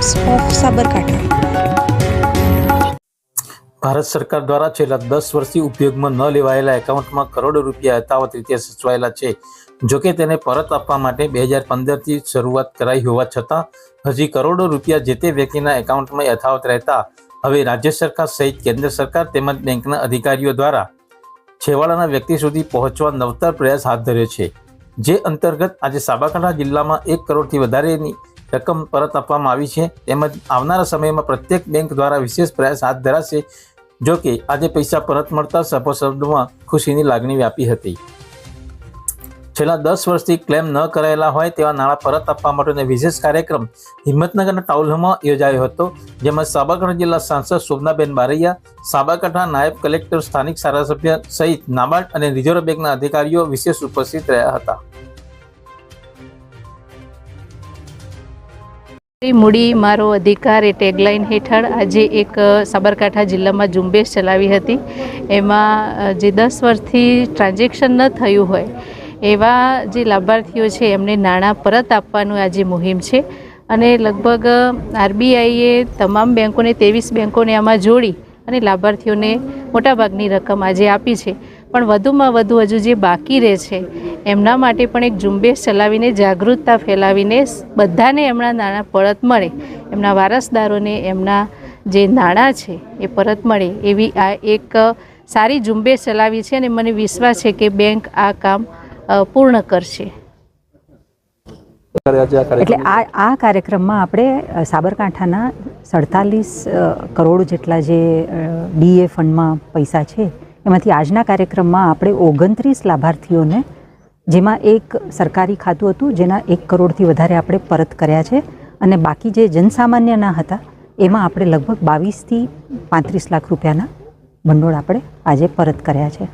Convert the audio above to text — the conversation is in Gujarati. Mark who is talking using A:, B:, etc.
A: ટાઈમ્સ ઓફ સાબરકાંઠા
B: ભારત સરકાર દ્વારા છેલ્લા દસ વર્ષથી ઉપયોગમાં ન લેવાયેલા એકાઉન્ટમાં કરોડો રૂપિયા યથાવત રીતે સચવાયેલા છે. જોકે તેને પરત આપવા માટે બે હજાર પંદરથી શરૂઆત કરાઈ હોવા છતાં, હજી કરોડો રૂપિયા જે તે વ્યક્તિના એકાઉન્ટમાં યથાવત રહેતા, હવે રાજ્ય સરકાર સહિત કેન્દ્ર સરકાર તેમજ બેંકના અધિકારીઓ દ્વારા છેવાડાના વ્યક્તિ સુધી પહોંચવા નવતર પ્રયાસ હાથ ધર્યો છે. જે અંતર્ગત આજે સાબરકાંઠા જિલ્લામાં એક કરોડથી વધારેની રકમ પરત આપવામાં આવી છે. તેમજ આવનારા સમયમાં પ્રત્યેક બેંક દ્વારા વિશેષ પ્રયાસ હાથ ધરાશે, જો કે આજે પૈસા પરત મળતા સભાસદોમાં ખુશીની લાગણી વ્યાપી હતી. છેલ્લા દસ વર્ષથી ક્લેમ ન કરાયેલા હોય તેવા નાણાં પરત આપવા માટેનો વિશેષ કાર્યક્રમ હિંમતનગરના ટાઉન હોલમાં યોજાયો હતો, જેમાં સાબરકાંઠા જિલ્લા સાંસદ શોભનાબેન બારૈયા, સાબરકાંઠા નાયબ કલેક્ટર સ્થાનિક ધારાસભ્ય સહિત નાબાર્ડ અને રિઝર્વ બેંકના અધિકારીઓ વિશેષ ઉપસ્થિત રહ્યા હતા.
C: મૂડી મારો અધિકાર એ ટેગલાઇન હેઠળ આજે એક સાબરકાંઠા જિલ્લામાં ઝુંબેશ ચલાવી હતી. એમાં જે દસ વર્ષથી ટ્રાન્ઝેક્શન ન થયું હોય, એવા જે લાભાર્થીઓ છે, એમને નાણાં પરત આપવાનું આજે મુહિમ છે. અને લગભગ આરબીઆઈએ તમામ બેંકોને, ત્રેવીસ બેંકોને આમાં જોડી અને લાભાર્થીઓને મોટાભાગની રકમ આજે આપી છે. પણ વધુમાં વધુ હજુ જે બાકી રહે છે એમના માટે પણ એક ઝુંબેશ ચલાવીને જાગૃતતા ફેલાવીને બધાને એમના નાણાં પરત મળે એમના વારસદારોને એમના જે નાણાં છે એ પરત મળે એવી આ એક સારી ઝુંબેશ ચલાવી છે અને મને વિશ્વાસ છે કે બેંક આ કામ પૂર્ણ કરશે.
D: એટલે આ આ કાર્યક્રમમાં આપણે સાબરકાંઠાના સડતાલીસ કરોડ જેટલા જે ડીએ ફંડમાં પૈસા છે એમાંથી આજના કાર્યક્રમમાં આપણે ઓગણત્રીસ લાભાર્થીઓને, જેમાં એક સરકારી ખાતું હતું, જેના એક કરોડથી વધારે આપણે પરત કર્યા છે, અને બાકી જે જનસામાન્યના હતા, એમાં આપણે લગભગ બાવીસથી પાંત્રીસ લાખ રૂપિયાના ભંડોળ આપણે આજે પરત કર્યા છે.